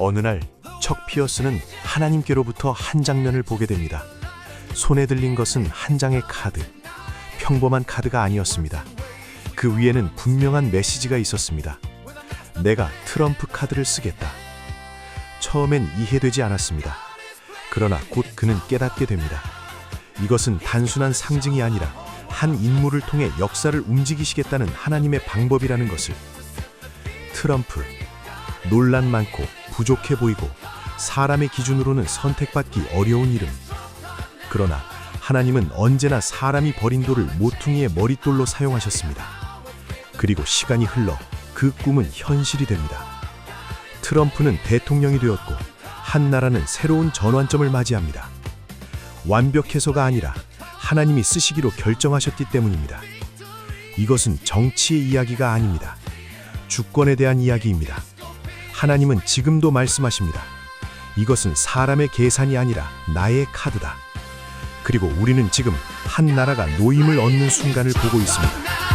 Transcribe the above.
어느 날 척 피어스는 하나님께로부터 한 장면을 보게 됩니다. 손에 들린 것은 한 장의 카드. 평범한 카드가 아니었습니다. 그 위에는 분명한 메시지가 있었습니다. 내가 트럼프 카드를 쓰겠다. 처음엔 이해되지 않았습니다. 그러나 곧 그는 깨닫게 됩니다. 이것은 단순한 상징이 아니라 한 인물을 통해 역사를 움직이시겠다는 하나님의 방법이라는 것을. 트럼프. 논란 많고 부족해 보이고 사람의 기준으로는 선택받기 어려운 이름. 그러나 하나님은 언제나 사람이 버린 돌을 모퉁이의 머릿돌로 사용하셨습니다. 그리고 시간이 흘러 그 꿈은 현실이 됩니다. 트럼프는 대통령이 되었고 한 나라는 새로운 전환점을 맞이합니다. 완벽해서가 아니라 하나님이 쓰시기로 결정하셨기 때문입니다. 이것은 정치의 이야기가 아닙니다. 주권에 대한 이야기입니다. 하나님은 지금도 말씀하십니다. 이것은 사람의 계산이 아니라 나의 카드다. 그리고 우리는 지금 한 나라가 노임을 얻는 순간을 보고 있습니다.